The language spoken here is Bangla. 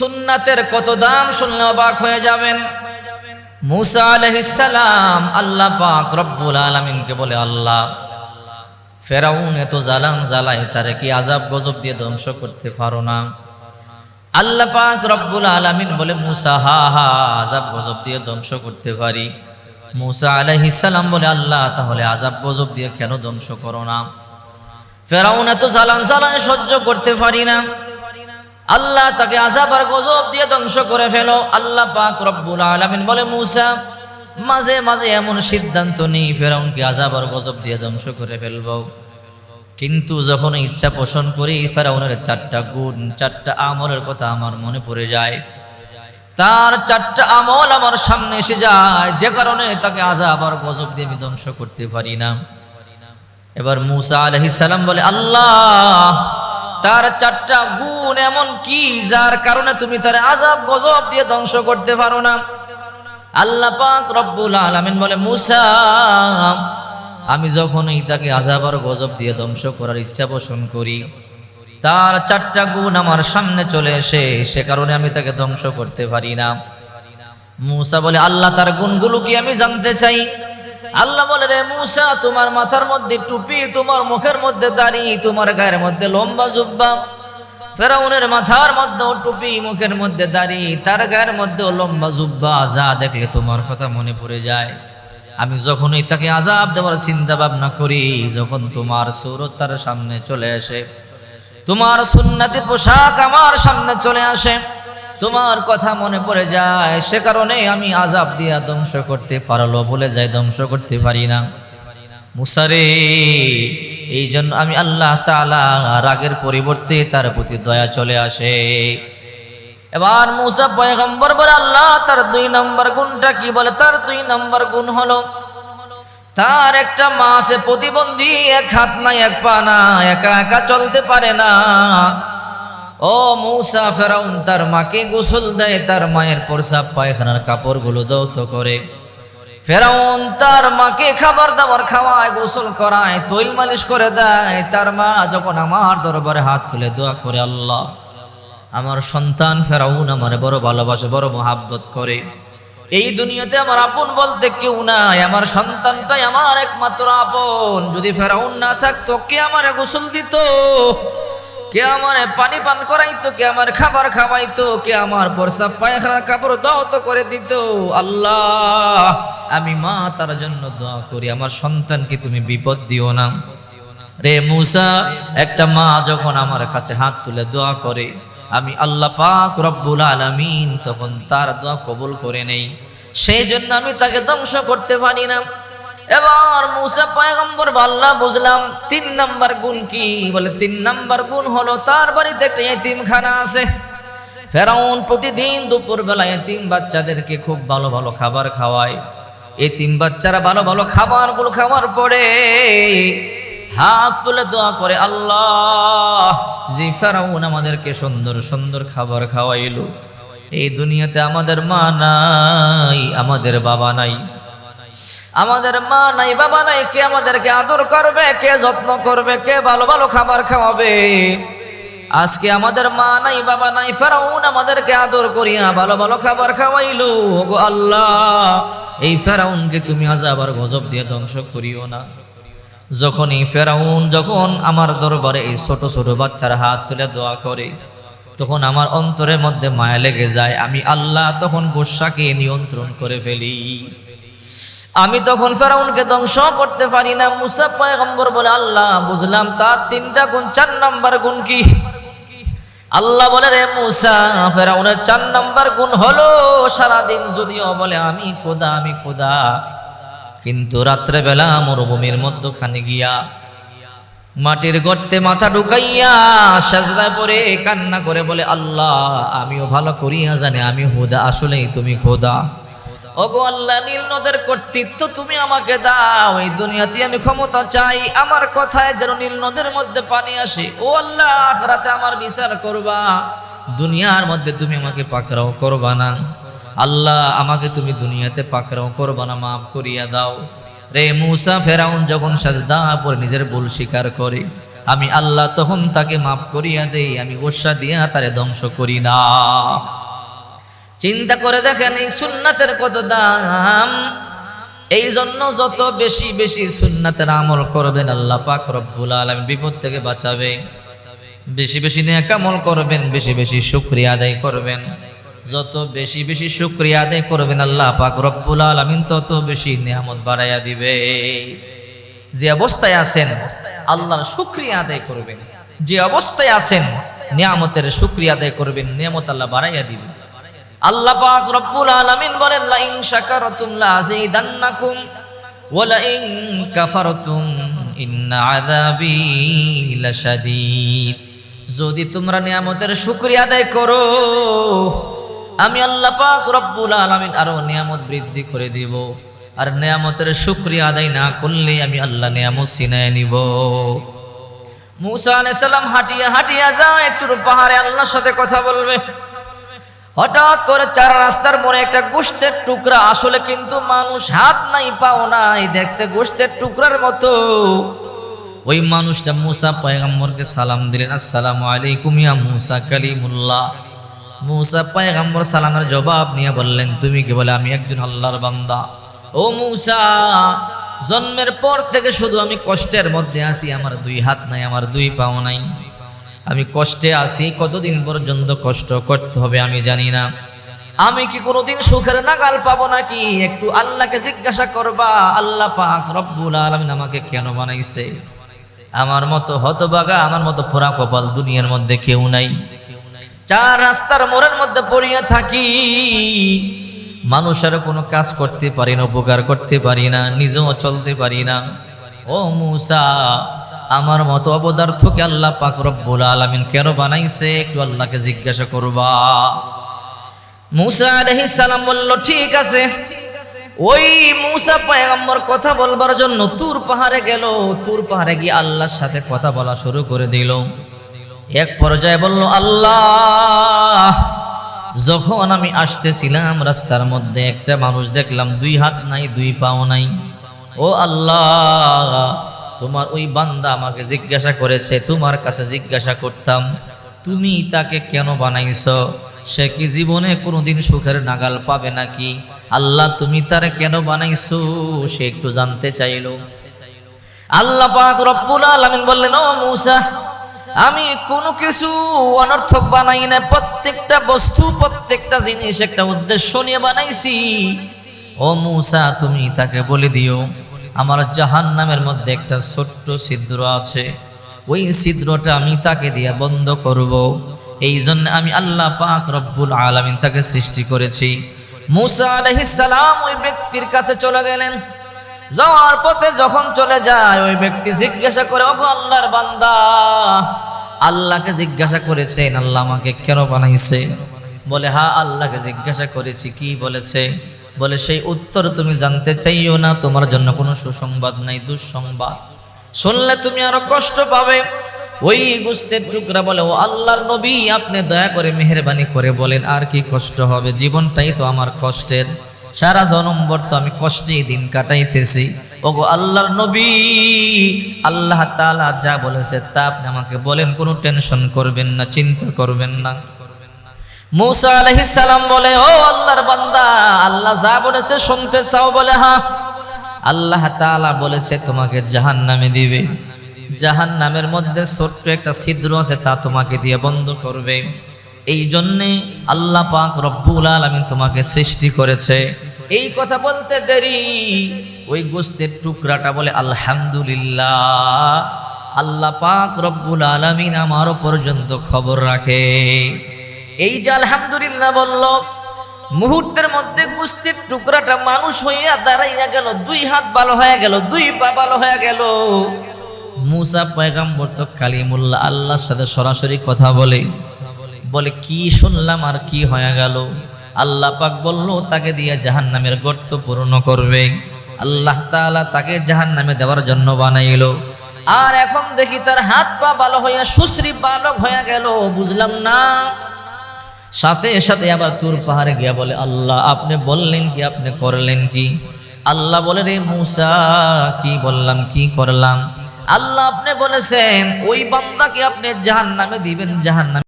সুন্নাতের কত দাম শুনলে অবাক হয়ে যাবেন। মুসা আলহিসাম আল্লাহ পাক রব্বুল আলমিনকে বলে, আল্লাহ, ফেরাউন এত জ্বালান জ্বালাই, তারে কি আজাব গজব দিয়ে ধ্বংস করতে পারো না? আল্লাহ পাক রব্বুল আলমিন বলে, মুসা, হা হা আজাব গজব দিয়ে ধ্বংস করতে পারি। মুসা আলহিসাল্লাম বলে, আল্লাহ, তাহলে আজাব গজব দিয়ে কেন ধ্বংস করো না? ফেরাউন এত জ্বালান জ্বালায় সহ্য করতে পারি না। আল্লাহ তাকে আজাব আর গজব দিয়ে ধ্বংস করে ফেলো। আল্লাহ পাক রব্বুল আলামিন বলে, মুসা, মাঝে মাঝে এমন সিদ্ধান্ত নেই, ফেরাউনকে আজাব আর গজব দিয়ে ধ্বংস করে ফেলব। কিন্তু যখন ইচ্ছা পোষণ করি, ফেরাউনের চারটা গুণ, চারটা আমলের কথা আমার মনে পড়ে যায়। তার চারটা আমল আমার সামনে এসে যায়, যে কারণে তাকে আজাব আর গজব দিয়ে আমি ধ্বংস করতে পারি না। এবার মুসা আলহিস সালাম বলে, আল্লাহ তার চারটা গুণ এমন কি যার কারণে তুমি তার আজাব গজব দিয়ে ধ্বংস করতে পারো না। আল্লাহ পাক রব্বুল আলামিন বলে, মুসা, আমি যখনই তাকে আজাব আর গজব দিয়ে ধ্বংস করার ইচ্ছা পোষণ করি, তার চারটা গুণ আমার সামনে চলে এসে সে কারণে আমি তাকে ধ্বংস করতে পারি না। মুসা বলে, আল্লাহ তার গুণগুলো কি আমি জানতে চাই? আল্লাহ বলে, রে মুসা, তোমার মাথার মধ্যে টুপি, তোমার মুখের মধ্যে দাড়ি, তোমার গায়ের মধ্যে লম্বা জুব্বা। ফেরাউনের মাথার মধ্যেও টুপি, মুখের মধ্যে দাড়ি, তার গায়ের মধ্যেও লম্বা জুব্বা। যা দেখলে তোমার কথা মনে পড়ে যায়। আমি যখনই তাকে আজাব দেওয়ার চিন্তা ভাবনা করি, যখন তোমার সৌরত তার সামনে চলে আসে। তোমার সুন্নাতি পোশাক আমার সামনে চলে আসে। তোমার কথা মনে পড়ে যায়। সে কারণে আমি আজাব দিয়া ধ্বংস করতে পারল বলে যাই ধ্বংস করতে পারি না। মুসারে এই জন্য আমি আল্লাহ তালা রাগের পরিবর্তে তার প্রতি দয়া চলে আসে। এবার মুসা পয়গম্বর বলে, আল্লাহ, তার দুই নম্বর গুণটা কি বলে? তার দুই নম্বর গুণ হলো, তার একটা মা আছে প্রতিবন্ধী এক হাত নাই, এক পা না একা একা চলতে পারে না। ও মৌসা, ফেরাউন, তার মাকে গোসল দেয়, তার মায়ের প্রসাব পায়খানার কাপড়গুলো দৌত করে। ফেরাউন তার মাকে খাবার দাবার খাওয়ায়, গোসল করায়, তৈল মালিশ করে দেয়। তার মা যখন আমার দরবারে হাত তুলে দোয়া করে, আল্লাহ, আমার সন্তান ফেরাউন আমার বড় ভালোবাসে, বড় মোহাব্বত করে। এই দুনিয়াতে আমার আপন বলতে কেউ নাই, আমার সন্তানটাই আমার একমাত্র আপন। যদি ফেরাউন না থাকতো, কে আমার গোসল দিত? কে আমার পানি পান করাইতো, কে আমার খাবার খাওয়াইতো, কে আমার বর্ষা পায়খানার কাপড় দত করে দিত। আল্লাহ, আমি মা তার জন্য দোয়া করি। আমার সন্তানকে তুমি বিপদ দিও না। রে মুসা, একটা মা যখন আমার কাছে হাত তুলে দোয়া করে, আমি আল্লাহ পাক রব্বুল আলামিন তখন তার দোয়া কবুল করে নেই। সেই জন্য আমি তাকে ধ্বংস করতে পারি না। এবার মুসা পয়গম্বর আল্লাহ বুঝলাম তিন নাম্বার গুণ কি? বলে, তিন নাম্বার গুণ হলো তার বাড়িতে একটা এতিমখানা আছে। ফেরাউন প্রতিদিন দুপুর বেলা এতিম বাচ্চাদেরকে খুব ভালো ভালো খাবার খাওয়ায়। এতিম বাচ্চারা ভালো ভালো খাবারগুলো খাওয়ার পরে হাত তুলে দোয়া করে, আল্লাহ জি ফেরাউন আমাদেরকে সুন্দর সুন্দর খাবার খাওয়াইলো। এই দুনিয়াতে আমাদের মা নাই, আমাদের বাবা নাই। আমাদের মা নাই, বাবা নাই, কে আমাদেরকে আদর করবে, কে যত্ন করবে, কে ভালো ভালো খাবার খাওয়াবে? আজকে আমাদের মা নাই, বাবা নাই, ফেরাউন আমাদেরকে আদর করিয়া ভালো ভালো খাবার খাওয়াইলো। ওগো আল্লাহ, এই ফেরাউনকে তুমি আজাব আবার গজব দিয়ে ধ্বংস করিও না। যখন এই ফেরাউন যখন আমার দরবারে এই ছোট ছোট বাচ্চার হাত তুলে দোয়া করে, তখন আমার অন্তরের মধ্যে মায়া লেগে যায়। আমি আল্লাহ তখন গোসাকে নিয়ন্ত্রণ করে ফেলি। আমি তখন ফেরাউনকে ধ্বংস করতে পারি না। মুসা পয়গম্বর বলে, আল্লাহ, বুঝলাম তার তিনটা গুণ, চার নাম্বার গুণ কি? আল্লাহ বলে, রে মুসা, ফেরাউনের চার নাম্বার গুণ হলো সারাদিন যদিও বলে, আমি খোদা আমি খোদা। কিন্তু রাত্রেবেলা মরুভূমির মধ্যখানে গিয়া মাটির গর্তে মাথা ঢুকাইয়া সাজদায় পরে কান্না করে বলে, আল্লাহ, আমিও ভালো করিয়া জানি আমি হুদা, আসলেই তুমি খোদা। ওগো আল্লাহ, নীল নদের কর্তৃত্ব তুমি আমাকে দাও। এই দুনিয়াতে আমি ক্ষমতা চাই। আমার কথায় যেন নীল নদের মধ্যে পানি আসে। ও আল্লাহ, আখরাতে আমার বিচার করবা। দুনিয়ার মধ্যে তুমি আমাকে পাকড়াও করবা না। আল্লাহ, আমাকে তুমি দুনিয়াতে পাকড়াও করবা না, মাফ করিয়া দাও। রে মুসা, ফেরাউন যখন সাজদা পরে নিজের ভুল স্বীকার করে, আমি আল্লাহ তখন তাকে মাফ করিয়া দেই। আমি গোসা দিয়া তারে ধ্বংস করি না। চিন্তা করে দেখেন এই সুন্নাতের কত দাম? এই জন্য যত বেশি বেশি সুন্নাতের আমল করবেন, আল্লাহ পাক রব্বুল আলম বিপদ থেকে বাঁচাবে বেশি বেশি নেকামল করবেন, বেশি বেশি শুক্রিয়া আদায় করবেন। যত বেশি বেশি শুক্রিয়া আদায় করবেন, আল্লাহ পাক রব্বুল আলমিন তত বেশি নিয়ামত বাড়াইয়া দিবে। যে অবস্থায় আছেন, আল্লাহর শুক্রিয়া আদায় করবেন। যে অবস্থায় আছেন, নিয়ামতের শুক্রিয়া আদায় করবেন, নিয়ামত আল্লাহ বাড়াইয়া দিবেন। আল্লাহ পাক রব্বুল আলামিন বলেন লা ইন শাকারতুম লা আযীদান্নাকুম ওয়া লা ইন কাফারতুম ইন্না আযাবি লাশাদীদ। যদি তোমরা নিয়ামতের শুকরিয়া আদায় করো, আমি আল্লাহ পাক রব্বুল আলামিন আরও নিয়ামত বৃদ্ধি করে দিব। আর নিয়ামতের শুকরিয়া আদায় না করলে আমি আল্লাহ নিয়ামত সিনায় নিব। মুসা আলাইহিস সালাম হাঁটিয়া হাঁটিয়া যায়, তুর পাহাড়ে আল্লাহর সাথে কথা বলবে। হঠাৎ করে চার রাস্তার মোড়ে একটা গোষ্ঠের টুকরা, আসলে কিন্তু মানুষ হাত নাই, পাও নাই, দেখতে গোষ্ঠের টুকরার মতো। ওই মানুষটা মুসা পয়গাম্বরকে সালাম দিলেন, আসসালামু আলাইকুম ইয়া মুসা কালিমুল্লাহ। মুসা পয়গাম্বর সালামের জবাব নিয়ে বললেন, তুমি কি বলে, আমি একজন আল্লাহর বান্দা? ও মুসা, জন্মের পর থেকে শুধু আমি কষ্টের মধ্যে আছি, আমার দুই হাত নাই, আমার দুই পাও নাই। আমি কষ্টে আছি, কতদিন পর্যন্ত কষ্ট করতে হবে আমি জানি না। আমি কি কোনোদিন সুখের নাগাল পাবো নাকি? একটু আল্লাহকে জিজ্ঞাসা করবা, আল্লাহ পাক রব্বুল আলমিন আমাকে কেন বানাইছে? আমার মতো হতবাগা আমার মতো পোড়া কপাল দুনিয়ার মধ্যে কেউ নাই। চার রাস্তার মোড়ের মধ্যে পড়িয়া থাকি। মানুষের কোনো কাজ করতে পারি না, উপকার করতে পারি না, নিজেও চলতে পারি না। ও মুসা, আমার মতো অবদার্থকে আল্লাহ পাক রব্বুল আলামিন কেন বানাইছে? একটু আল্লাহকে জিজ্ঞাসা করবা। মুসা আলাইহিস সালাম বলল, ঠিক আছে। ওই মুসা পয়গম্বর কথা বলবার জন্য তুর পাহাড়ে গেল। তুর পাহাড়ে গিয়ে আল্লাহর সাথে কথা বলা শুরু করে দিল। এক পর্যায়ে বলল, আল্লাহ, যখন আমি আসতেছিলাম রাস্তার মধ্যে, একটা মানুষ দেখলাম দুই হাত নাই, দুই পাও নাই। ও আল্লাহ, তোমার ওই বান্দা আমাকে জিজ্ঞাসা করেছে, তোমার কাছে জিজ্ঞাসা করতাম, তুমি তাকে কেন বানাইছ? সে কি জীবনে কোনোদিন সুখের নাগাল পাবে নাকি? আল্লাহ, তুমি তারে কেন বানাইছো? সে একটু জানতে চাইলো। আল্লাহ পাক রব্বুল আলামিন বললেন, ও মূসা, আমি কোনো কিছু অনর্থক বানাই না প্রত্যেকটা বস্তু, প্রত্যেকটা জিনিস একটা উদ্দেশ্য নিয়ে বানাইছি। ও মূসা, তুমি তাকে বলে দিও। আমার জাহান নামের মধ্যে একটা ছোট্ট ছিদ্র আছে। ওই ছিদ্রটা আমি তাকে দিয়ে বন্ধ করব। এই জন্য আমি আল্লাহ পাক রব্বুল আলামিন তাকে সৃষ্টি করেছি। মুসা সালাম ওই ব্যক্তির কাছে চলে গেলেন। যাওয়ার পথে যখন চলে যায়, ওই ব্যক্তি জিজ্ঞাসা করে, ওগো আল্লাহর বান্দা, আল্লাহকে জিজ্ঞাসা করেছেন? আল্লাহ আমাকে কেন বানাইছে? বলে হা আল্লাহকে জিজ্ঞাসা করেছি। কি বলেছে? বলে, সেই উত্তর তুমি জানতে চাইও না, তোমার জন্য কোনো সুসংবাদ নাই, দুঃসংবাদ। শুনলে তুমি আরও কষ্ট পাবে। ওই গুস্তের টুকরা বলে, ও আল্লাহর নবী, আপনি দয়া করে মেহরবানি করে বলেন, আর কি কষ্ট হবে? জীবনটাই তো আমার কষ্টের। সারা জনম্বর তো আমি কষ্টেই দিন কাটাইতেছি। ওগো আল্লাহর নবী, আল্লাহ তালা যা বলেছে তা আপনি আমাকে বলেন, কোনো টেনশন করবেন না, চিন্তা করবেন না। মুসা আলাইহিস সালাম বলে, ও আল্লাহর বান্দা, আল্লাহ যা বলেছে শুনতে চাও বলে হ্যাঁ। আল্লাহ তাআলা বলেছে, তোমাকে জাহান্নামে দিবে। জাহান্নামের মধ্যে ছোট্ট একটা ছিদ্র আছে, তা তোমাকে দিয়ে বন্ধ করবে। এই জন্যে আল্লাহ পাক রব্বুল আলামিন তোমাকে সৃষ্টি করেছে। এই কথা বলতে দেরি। ওই গোস্তের টুকরাটা বলে, আলহামদুলিল্লাহ। আল্লাহ পাক রব্বুল আলামিন আমারও পর্যন্ত খবর রাখে। এই যে আলহামদুলিল্লাহ বলল, মুহূর্তের মধ্যে কুস্তির টুকরাটা মানুষ হইয়া দাঁড়াইয়া গেল, দুই হাত ভালো হয়ে গেল, দুই পা ভালো হয়ে গেল। মুসা পয়গাম্বর তো কালিমুল্লাহ আল্লাহর সাথে সরাসরি কথা বলে বলে, কি শুনলাম আর কি হয়ে গেল? আল্লাহ পাক বলল, তাকে দিয়ে জাহান নামের গর্ত পূর্ণ করবে। আল্লাহ তাআলা তাকে জাহান নামে দেওয়ার জন্য বানাইলো। আর এখন দেখি তার হাত পা ভালো হইয়া, সুশ্রী বালক হয়ে গেল, বুঝলাম না। সাথে সাথে আবার তুর পাহাড়ে গিয়া বলে, আল্লাহ, আপনি বললেন কি, আপনি করলেন কি? আল্লাহ বলে, রে মূসা, কি বললাম, কি করলাম? আল্লাহ আপনি বলেছেন, ওই বান্দাকে আপনি জাহান্নামে দিবেন, জাহান্নামে